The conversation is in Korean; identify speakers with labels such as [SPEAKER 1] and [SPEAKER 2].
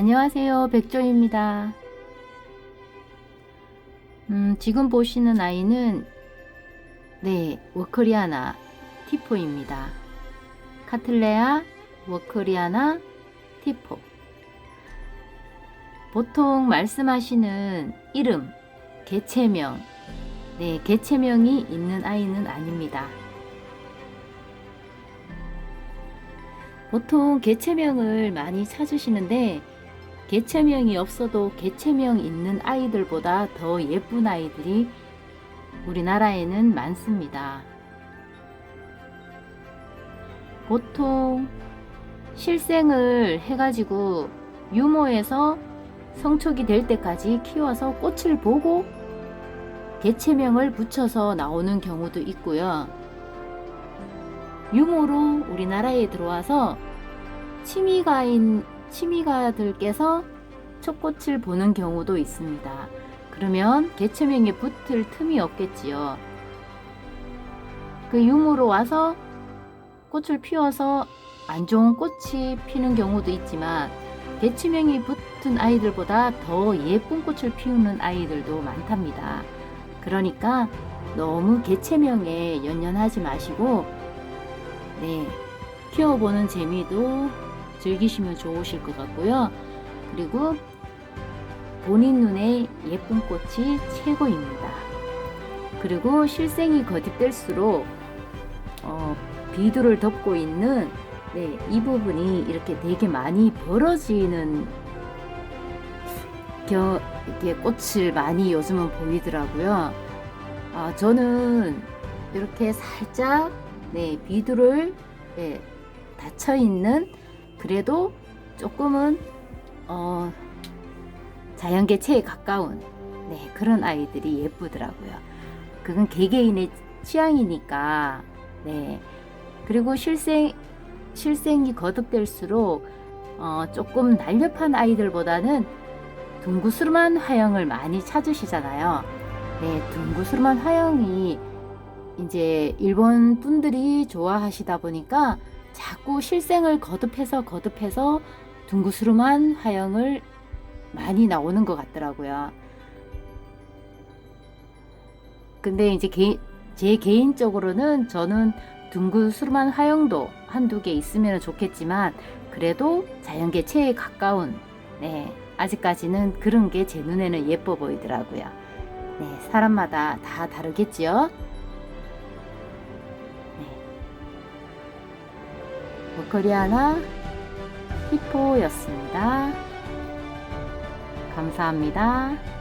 [SPEAKER 1] 안녕하세요. 백조입니다. 음, 지금 보시는 아이는 네, 워커리아나 티포입니다. 카틀레아 워커리아나 티포. 보통 말씀하시는 이름, 개체명, 네, 개체명이 있는 아이는 아닙니다. 보통 개체명을 많이 찾으시는데 개체명이 없어도 개체명 있는 아이들보다 더 예쁜 아이들이 우리나라에는 많습니다. 보통 실생을 해가지고 유모에서 성촉이 될 때까지 키워서 꽃을 보고 개체명을 붙여서 나오는 경우도 있고요. 유모로 우리나라에 들어와서 취미가인 취미가들께서 첫 꽃을 보는 경우도 있습니다. 그러면 개체명에 붙을 틈이 없겠지요. 그 유모로 와서 꽃을 피워서 안 좋은 꽃이 피는 경우도 있지만 개체명이 붙은 아이들보다 더 예쁜 꽃을 피우는 아이들도 많답니다. 그러니까 너무 개체명에 연연하지 마시고 네, 키워보는 재미도 즐기시면 좋으실 것 같고요. 그리고 본인 눈에 예쁜 꽃이 최고입니다. 그리고 실생이 거듭될수록 어, 비두를 덮고 있는 네, 이 부분이 이렇게 되게 많이 벌어지는 겨, 이렇게 꽃을 많이 요즘은 보이더라고요. 아, 저는 이렇게 살짝 네, 비두를 네, 닫혀 있는 그래도 조금은 어, 자연개체에 가까운 네, 그런 아이들이 예쁘더라고요. 그건 개개인의 취향이니까 네. 그리고 실생 실생이 거듭될수록 어, 조금 날렵한 아이들보다는 둥구스름한 화형을 많이 찾으시잖아요. 네, 둥구스름한 화형이 이제 일본 분들이 좋아하시다 보니까 자꾸 실생을 거듭해서 거듭해서 둥구스름한 화형을 많이 나오는 것 같더라고요. 근데 이제 개, 제 개인적으로는 저는 둥그스름한 화형도 한두 개 있으면 좋겠지만 그래도 자연개체에 가까운 네, 아직까지는 그런 게 제 눈에는 예뻐 보이더라고요. 네, 사람마다 다 다르겠지요. 워커리아나 히포였습니다. 감사합니다.